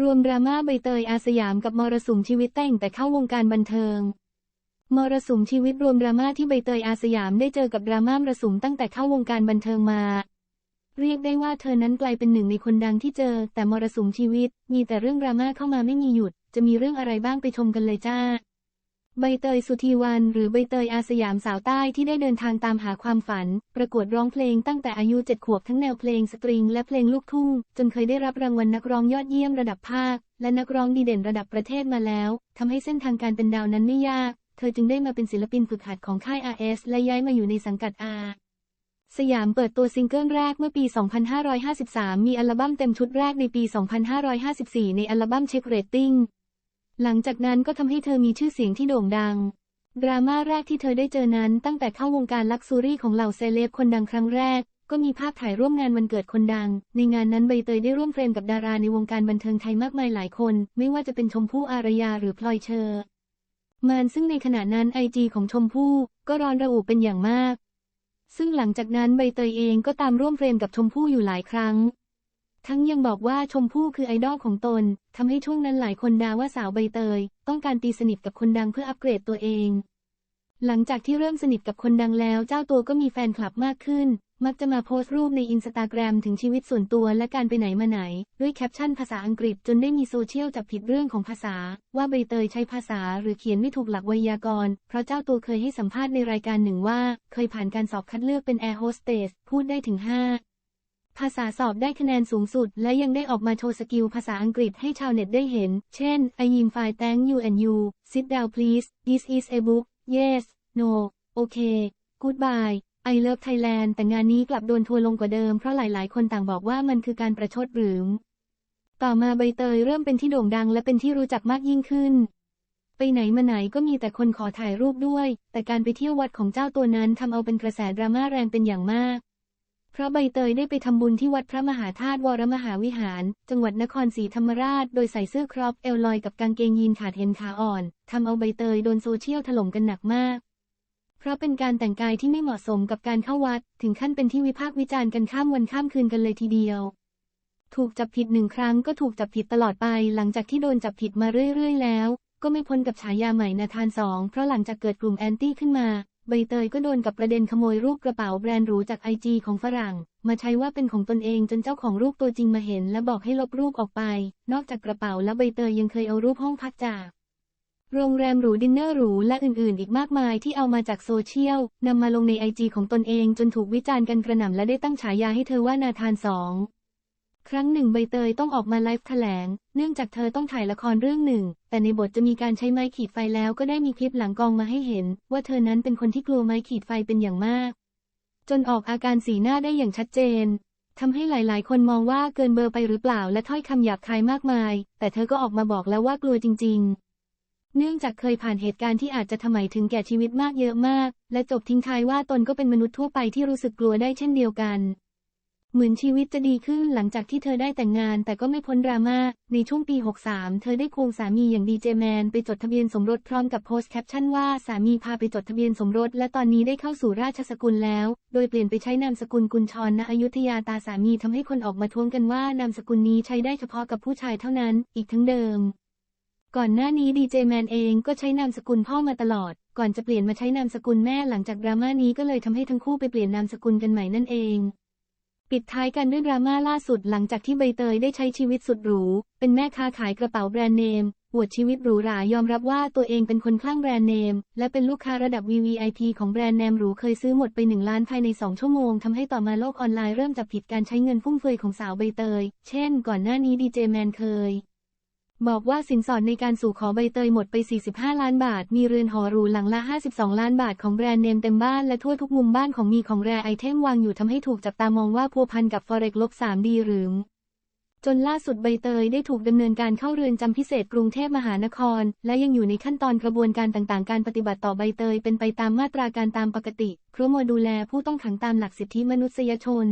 รวมดราม่าใบเตยอาสยามกับมรสุมชีวิตแต่งแต่เข้าวงการบันเทิง มรสุมชีวิตรวมดราม่าที่ใบเตยอาสยามได้เจอกับดราม่ามรสุมตั้งแต่เข้าวงการบันเทิงมา เรียกได้ว่าเธอนั้นกลายเป็นหนึ่งในคนดังที่เจอ แต่มรสุมชีวิต มีแต่เรื่องดราม่าเข้ามาไม่มีหยุด จะมีเรื่องอะไรบ้างไปชมกันเลยจ้า ใบเตยสุธีวันหรือใบเตยอาสยามสาวใต้ที่ได้เดินทางตามหาความฝัน ประกวดร้องเพลงตั้งแต่อายุเจ็ดขวบทั้งแนวเพลงสตริงและเพลงลูกทุ่ง จนเคยได้รับรางวัลนักร้องยอดเยี่ยมระดับภาค และนักร้องดีเด่นระดับประเทศมาแล้วทำให้เส้นทางการเป็นดาวนั้นไม่ยาก เธอจึงได้มาเป็นศิลปินฝึกหัดของค่าย RS และย้ายมาอยู่ในสังกัด R สยามเปิดตัวซิงเกิลแรกเมื่อปี 2553 มีอัลบั้มเต็มชุดแรกในปี 2554 ในอัลบั้มเช็คเรตติ้ง หลังจากนั้นก็ทำให้เธอมีชื่อเสียงที่โด่งดัง ดราม่าแรกที่เธอได้เจอนั้นตั้งแต่เข้าวงการลักซูรี่ของเหล่าเซเลบคนดังครั้งแรก ก็มีภาพถ่ายร่วมงานวันเกิดคนดัง ในงานนั้นใบเตยได้ร่วมเฟรมกับดาราในวงการบันเทิงไทยมากมายหลายคน ไม่ว่าจะเป็นชมพู่อารยาหรือพลอยเชอร์มานซึ่งในขณะนั้นไอจีของชมพู่ก็ร้อนระอุเป็นอย่างมาก ซึ่งหลังจากนั้นใบเตยเองก็ตามร่วมเฟรมกับชมพู่อยู่หลายครั้ง ทั้งยังบอกว่าชมพู่คือไอดอลของตนทำให้ช่วงนั้นหลายคนด่าว่าสาวใบเตย ต้องการตีสนิทกับคนดังเพื่ออัปเกรดตัวเอง หลังจากที่เริ่มสนิทกับคนดังแล้วเจ้าตัวก็มีแฟนคลับมากขึ้น มักจะมาโพสต์รูปในอินสตาแกรมถึงชีวิตส่วนตัวและการไปไหนมาไหน ด้วยแคปชั่นภาษาอังกฤษจนได้มีโซเชียลจับผิดเรื่องของภาษา ว่าใบเตยใช้ภาษาหรือเขียนไม่ถูกหลักไวยากรณ์เพราะเจ้าตัวเคยให้สัมภาษณ์ในรายการหนึ่งว่า เคยผ่านการสอบคัดเลือกเป็นแอร์โฮสเตสพูดได้ถึง5 ภาษาสอบได้คะแนนสูงสุด และยังได้ออกมาโชว์สกิลภาษาอังกฤษให้ชาวเน็ตได้เห็น เช่น I am fine thank you and you sit down please this is a book yes no okay goodbye I love Thailand แต่งานนี้กลับโดนทัวร์ลงกว่าเดิมเพราะหลายๆ คนต่างบอกว่ามันคือการประชดหรือต่อมาใบเตยเริ่มเป็นที่โด่งดังและเป็นที่รู้จักมากยิ่งขึ้น ไปไหนมาไหนก็มีแต่คนขอถ่ายรูปด้วย แต่การไปเที่ยววัดของเจ้าตัวนั้นทำเอาเป็นกระแสดราม่าแรงเป็นอย่างมาก พราะใบเตยได้ไปทำบุญที่วัดพระมหาธาตุวรมหาวิหาร จังหวัดนครศรีธรรมราช โดยใส่เสื้อครอปเอลลอยกับกางเกงยีนขาดเห็นขาอ่อน ทำเอาใบเตยโดนโซเชียลถล่มกันหนักมาก เพราะเป็นการแต่งกายที่ไม่เหมาะสมกับการเข้าวัด ถึงขั้นเป็นที่วิพากษ์วิจารณ์กันข้ามวันข้ามคืนกันเลยทีเดียว ถูกจับผิดหนึ่งครั้งก็ถูกจับผิดตลอดไป หลังจากที่โดนจับผิดมาเรื่อย ๆ แล้ว ก็ไม่พ้นกับฉายาใหม่นาธานสองเพราะหลังจากเกิดกลุ่มแอนตี้ขึ้นมา ใบเตยก็โดนกับประเด็นขโมยรูปกระเป๋าแบรนด์หรูจากไอจีของฝรั่ง มาใช้ว่าเป็นของตนเองจนเจ้าของรูปตัวจริงมาเห็น และบอกให้ลบรูปออกไป นอกจากกระเป๋าแล้วใบเตยยังเคยเอารูปห้องพักจากโรงแรมหรูดินเนอร์หรูและอื่นๆ อีกมากมายที่เอามาจากโซเชียลนำมาลงในไอจีของตนเองจนถูกวิจารณ์กันกระหน่ำและได้ตั้งฉายาให้เธอว่านาธานสอง ครั้งหนึ่งใบเตยต้องออกมาไลฟ์แถลง เนื่องจากเธอต้องถ่ายละครเรื่องหนึ่ง แต่ในบทจะมีการใช้ไม้ขีดไฟแล้วก็ได้มีคลิปหลังกองมาให้เห็น ว่าเธอนั้นเป็นคนที่กลัวไม้ขีดไฟเป็นอย่างมาก จนออกอาการสีหน้าได้อย่างชัดเจนทำให้หลาย ๆ คนมองว่าเกินเบอร์ไปหรือเปล่าและถ้อยคำหยาบคายมากมาย แต่เธอก็ออกมาบอกแล้วว่ากลัวจริง ๆ เนื่องจากเคยผ่านเหตุการณ์ที่อาจจะทำให้ถึงแก่ชีวิตมากเยอะมาก และจบทิ้งท้ายว่าตนก็เป็นมนุษย์ทั่วไปที่รู้สึกกลัวได้เช่นเดียวกัน เหมือนชีวิตจะดีขึ้นหลังจากที่เธอได้แต่งงานแต่ก็ไม่พ้นดราม่า ในช่วงปี 63 เธอได้ควงสามีอย่างดีเจแมนไปจดทะเบียนสมรสพร้อมกับโพสต์แคปชั่นว่าสามีพาไปจดทะเบียนสมรสและตอนนี้ได้เข้าสู่ราชสกุลแล้ว โดยเปลี่ยนไปใช้นามสกุลกุลชรณอยุธยาตาสามีทำให้คนออกมาท้วงกันว่านามสกุลนี้ใช้ได้เฉพาะกับผู้ชายเท่านั้น อีกทั้งเดิม ก่อนหน้านี้ดีเจแมนเองก็ใช้นามสกุลพ่อมาตลอด ก่อนจะเปลี่ยนมาใช้นามสกุลแม่หลังจากดราม่านี้ก็เลยทำให้ทั้งคู่ไปเปลี่ยนนามสกุลกันใหม่นั่นเอง ปิดท้ายกันด้วยดราม่าล่าสุดหลังจากที่ใบเตยได้ใช้ชีวิตสุดหรู เป็นแม่ค้าขายกระเป๋าแบรนด์เนมอวดชีวิตหรูหรายอมรับว่าตัวเองเป็นคนคลั่งแบรนด์เนม และเป็นลูกค้าระดับ VVIP ของแบรนด์เนมหรูเคยซื้อหมดไป 1 ล้านภายใน 2 ชั่วโมงทำให้ต่อมาโลกออนไลน์เริ่มจับผิดการใช้เงินฟุ่มเฟือยของสาวใบเตย เช่น ก่อนหน้านี้ดีเจแมนเคย บอกว่าสินสอดในการสู่ขอใบเตยหมดไป 45 ล้านบาท มีเรือนหอหรูหลังละ 52 ล้านบาทของแบรนด์เนมเต็มบ้านและทั่วทุกมุมบ้านของมีของแรไอเทมวางอยู่ทำให้ถูกจับตามองว่าพัวพันกับ Forex ลบ 3D หรือจนล่าสุดใบเตยได้ถูกดำเนินการเข้าเรือนจำพิเศษกรุงเทพมหานคร และยังอยู่ในขั้นตอนกระบวนการต่างๆ การปฏิบัติต่อใบเตยเป็นไปตามมาตราการตามปกติเพราะมัวดูแลผู้ต้องขังตามหลักสิทธิมนุษยชน